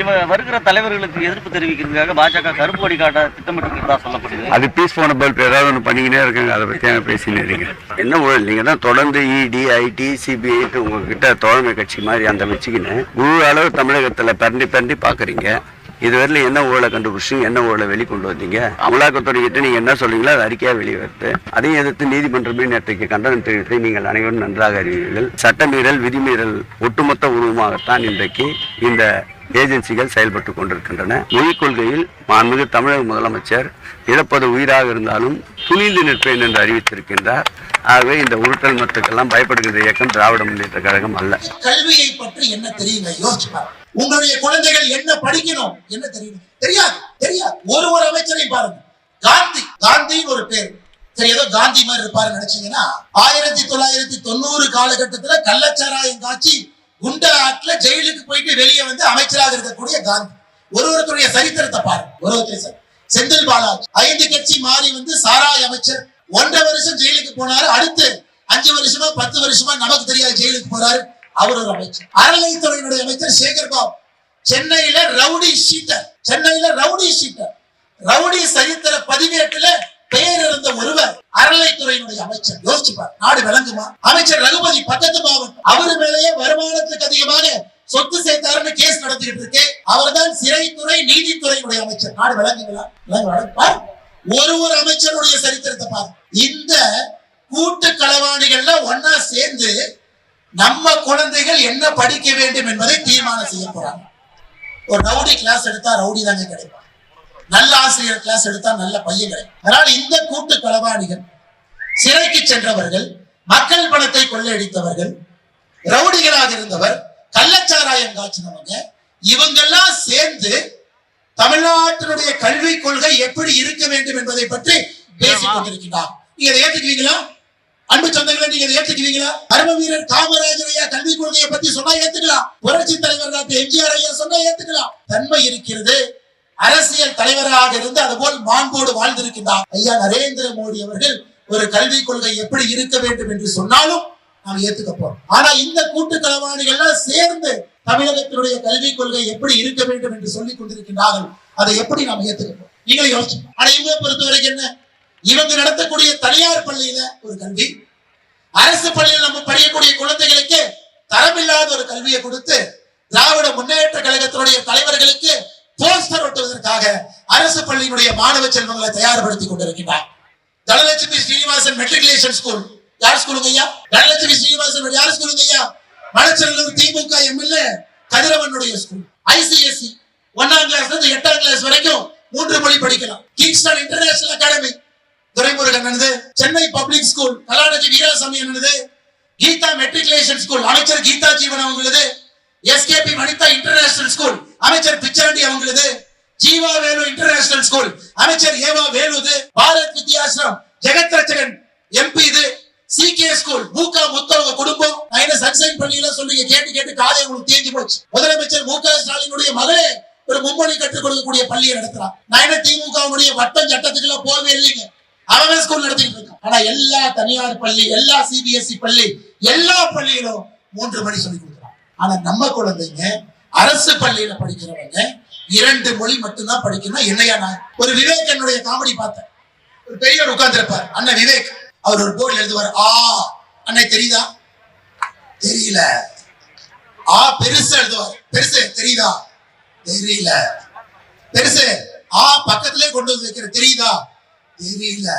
இவன் வருகிற தலைவர்களுக்கு எதிர்ப்பு தெரிவிக்கிறதுக்காக பாஜக கருப்பு கொடி காட்ட திட்டமிட்டிருக்கிறதா சொல்லப்படுது. அது பீஸ் போன பல்ப் ஏதாவது ஒன்று பண்ணிக்கினே இருக்காங்க. அதை பற்றி பேசினே இருக்கீங்க என்ன ஊழல்? நீங்கள் தான் தொடர்ந்து E இடி ஐடி சிபிஐ உங்ககிட்ட தோழமை கட்சி மாதிரி அந்த வச்சுக்கின்னு முழு அளவு தமிழகத்தில் பரண்டி பரண்டி பார்க்குறீங்க இதுவரையிலும் என்ன ஊழலை கண்டுபிடிச்சிங்க என்ன ஊழலை வெளிக்கொண்டு வந்தீங்க? அமலாக்கத்துறை கிட்ட நீங்கள் என்ன சொல்றீங்களோ அது அறிக்கையாக வெளிவருது அதையும் எதிர்த்து நீதிமன்றமே நேற்றைக்கு கண்டனம் தெரிவித்து நீங்கள் அனைவரும் நன்றாக அறிவீர்கள். சட்டமீறல் விதிமீறல் ஒட்டுமொத்த உருவமாகத்தான் இன்றைக்கு இந்த ஏஜென்சிகள் செயல்பட்டு கொண்டிருக்கின்றன. மொழிக் கொள்கையில் மாண்புமிகு தமிழக முதலமைச்சர் இழப்பது உயிராக இருந்தாலும் துணிந்து நிற்பேன் என்று அறிவித்திருக்கின்றார். ஆகவே இந்த உருட்டல் மத்துக்கெல்லாம் பயப்படுகின்ற இயக்கம் திராவிட முன்னேற்ற கழகம் அல்ல. கல்வியை பற்றி என்ன தெரியுங்க? யோசிச்சு உங்களுடைய குழந்தைகள் என்ன படிக்கணும் என்ன தெரியும் தெரியாது தெரியாது. ஒரு ஒரு அமைச்சரை பாருங்க. காந்தி காந்தின்னு ஒரு பேர். சரி ஏதோ காந்தி மாதிரி இருப்பாரு நினைச்சீங்கன்னா ஆயிரத்தி தொள்ளாயிரத்தி தொண்ணூறு காலகட்டத்துல கள்ளச்சாராயம் காட்சி குண்டா ஆட்ல ஜெயிலுக்கு போயிட்டு வெளியே வந்து அமைச்சராக இருக்கக்கூடிய காந்தி. ஒரு ஒருத்தருடைய சரித்திரத்தை பாருங்க. ஒரு ஒருத்தர் செந்தில் பாலாஜி. ஐந்து கட்சி மாறி வந்து சாராய் அமைச்சர். ஒன்றரை வருஷம் ஜெயிலுக்கு போனாரு. அடுத்து அஞ்சு வருஷமா பத்து வருஷமா நமக்கு தெரியாது ஜெயிலுக்கு போறாரு அவர் ஒரு அமைச்சர். அறநிலைத்துறையினுடைய அமைச்சர் சேகர் பாபு சென்னையில ரவுடி ஷீட்டர் சென்னையில ரவுடி ஷீட்டர் ரவுடி சரித்திர பதிவேட்டுல பெயர் இருந்த ஒருவர் அறநிலைத்துறையினுடைய அமைச்சர். யோசிச்சுப்பார். நாடு விளங்குமா? அமைச்சர் ரகுபதி பக்கத்து மாவட்டம். அவர் மேலேயே வருமானத்துக்கு அதிகமாக சொத்து சேர்த்தாருன்னு கேஸ் நடத்திட்டு இருக்கு. அவர்தான் சிறைத்துறை நீதித்துறையுடைய அமைச்சர். நாடு விளங்குங்களா? விளங்குங்களா? ஒரு ஒரு அமைச்சருடைய சரித்திரத்தை பாரு. இந்த கூட்டு களவாணிகள்ல ஒன்னா சேர்ந்து நம்ம குழந்தைகள் என்ன படிக்க வேண்டும் என்பதை தீர்மானம் செய்ய போறாங்க. ஒரு ரவுடி கிளாஸ் எடுத்தா ரவுடி தாங்க கிடைக்கும் நல்ல ஆசிரியர் கிளாஸ் எடுத்தா நல்ல பையன் கிடைக்கும் இந்த கூட்டு களவாணிகள் சிறைக்கு சென்றவர்கள் மக்கள் பணத்தை கொள்ளையடித்தவர்கள் ரவுடிகளாக இருந்தவர் கள்ளச்சாராயம் காய்ச்சினவங்க இவங்கெல்லாம் சேர்ந்து தமிழ்நாட்டினுடைய கல்விக் கொள்கை எப்படி இருக்க வேண்டும் என்பதை பற்றி பேசிக் கொண்டிருக்கிறார் நீங்க அதை ஏத்துக்குவீங்களா? அன்பு சொந்தங்களை நீங்க இதை ஏத்துக்குவீங்களா? கர்ம வீரர் காமராஜர் ஐயா கல்விக் கொள்கையை பத்தி சொன்னா ஏத்துக்கலாம். புரட்சி தலைவர் டாக்டர் எம்ஜிஆர் ஐயா சொன்னா ஏத்துக்கலாம். தன்மை இருக்கிறது. அரசியல் தலைவராக இருந்து அதுபோல் மாண்போடு வாழ்ந்திருக்கின்றார். ஐயா நரேந்திர மோடி அவர்கள் ஒரு கல்விக் கொள்கை எப்படி இருக்க வேண்டும் என்று சொன்னாலும் நாம் ஏத்துக்க போறோம். ஆனா இந்த கூட்டு களவாணிகள்லாம் சேர்ந்து தமிழகத்தினுடைய கல்விக் கொள்கை எப்படி இருக்க வேண்டும் என்று சொல்லிக் கொண்டிருக்கின்றார்கள். அதை எப்படி நாம் ஏத்துக்க போறோம்? நீங்களே யோசிச்சு ஆனா இவங்க பொறுத்த வரைக்கும் என்ன? இவங்க நடத்தக்கூடிய தனியார் பள்ளியில ஒரு கல்வி அரசு பள்ளியில் நம்ம படிக்கக்கூடிய குழந்தைகளுக்கு தரமில்லாத ஒரு கல்வியை கொடுத்து திராவிட முன்னேற்ற கழகத்தினுடைய தலைவர்களுக்கு போஸ்டர் ஒட்டுவதற்காக அரசு பள்ளியினுடைய மாணவ செல்வங்களை தயார்படுத்திக் கொண்டிருக்கிறார் தனலட்சுமி ஸ்ரீனிவாசன் மெட்ரிகுலேஷன் ஸ்கூல் யார் ஸ்கூலுங்க ஐயா? தனலட்சுமி ஸ்ரீனிவாசன் யார் ஸ்கூலுங்க ஐயா? மலச்சநல்லூர் திமுக எம்எல்ஏ கதிரவனுடைய ஸ்கூல் ஐசிஎஸ்சி ஒன்னாம் கிளாஸ்ல இருந்து எட்டாம் கிளாஸ் வரைக்கும் மூன்று மொழி படிக்கலாம். கிங்ஸ்டன் இன்டர்நேஷனல் அகாடமி துரைமுருகன் என்னது? சென்னை பப்ளிக் ஸ்கூல் கலாநிதி வீராசாமி என்னது? கீதா மெட்ரிகுலேஷன் ஸ்கூல் அமைச்சர் கீதா ஜீவன் அவங்களது எஸ்கேபி வனிதா இன்டர்நேஷனல் ஸ்கூல் அமைச்சர் பிச்சாண்டி அவங்களது ஜீவா வேலு இன்டர்நேஷனல் ஸ்கூல். அமைச்சர் ஏவா வேலுது பாரத் வித்யாசிரம் ஜெகத் ரச்சகன் எம்பி இது சி கே ஸ்கூல் மூகா முத்தவங்க குடும்பம். நான் சன்சைன் பள்ளியில சொல்றீங்க கேட்டு கேட்டு காதை உங்களுக்கு தேஞ்சு போச்சு. முதலமைச்சர் மு க ஸ்டாலினுடைய மகளே ஒரு மும்மொழி கற்றுக் கொடுக்கக்கூடிய பள்ளியை நடத்துறான். நான் என்ன திமுகவுடைய வட்டம் சட்டத்துக்கு எல்லாம் போகவே இல்லைங்க. அவன் ஸ்கூல் நடத்திட்டு இருக்கான். ஆனா எல்லா தனியார் பள்ளி எல்லா சிபிஎஸ்இ பள்ளி எல்லா பள்ளியிலும் மூன்று மணி சொல்லி கொடுக்குறான். ஆனா நம்ம குழந்தைங்க அரசு பள்ளியில படிக்கிறவங்க இரண்டு மொழி மட்டும்தான் படிக்கணும் இல்லையா நான்? ஒரு விவேக் என்னுடைய காமெடி பார்த்தேன். ஒரு பெரியவர் உட்கார்ந்து இருப்பார் அண்ணன் விவேக். அவர் ஒரு போர்டில் எழுதுவார் ஆ. அன்னை தெரியுதா? தெரியல. ஆ பெருசு எழுதுவார். பெருசு தெரியுதா? தெரியல. பெருசு ஆ பக்கத்திலே கொண்டு வந்து வைக்கிற தெரியுதா? தெரியல.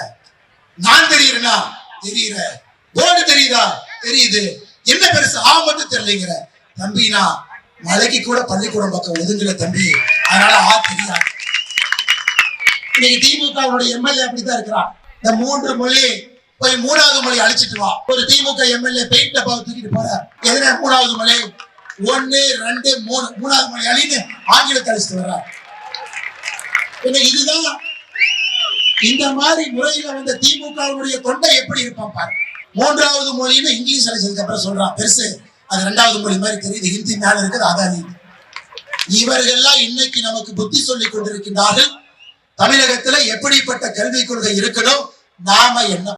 நான் தெரியறேனா? தெரியல. போர்டு தெரியுதா? தெரியுது. என்ன பெருசு? ஆ மட்டும் தெரியலைங்கிற. தம்பினா மலைக்கு கூட பள்ளிக்கூடம் பக்கம் ஒதுங்கல தம்பி. அதனால ஆ தெரியாது. இன்னைக்கு திமுகவுடைய எம்எல்ஏ அப்படித்தான் இருக்கிறான். இந்த மூன்று மொழி போய் மூணாவது மொழி அழிச்சிட்டு வா. ஒரு திமுக எம்எல்ஏ பெயிண்ட் டப்பாவை தூக்கிட்டு போற. எதுனா மூணாவது மொழி? ஒன்னு ரெண்டு மூணு. மூணாவது மொழி அழின்னு ஆங்கிலத்தை அழிச்சிட்டு வர்றார் இன்னைக்கு இதுதான் இந்த மாதிரி முறையில வந்த திமுகவுடைய தொண்டை எப்படி இருப்பான் பாரு. மூன்றாவது மொழின்னு இங்கிலீஷ் அழைச்சதுக்கு அப்புறம் சொல்றான். பெருசு. அது ரெண்டாவது மொழி மாதிரி தெரியுது. ஹிந்தி மேல இருக்குது அதான். இவர்கள்லாம் இன்னைக்கு நமக்கு புத்தி சொல்லிக் கொண்டிருக்கின்றார்கள். தமிழகத்துல எப்படிப்பட்ட கல்விக் கொள்கை இருக்கணும் நாம என்ன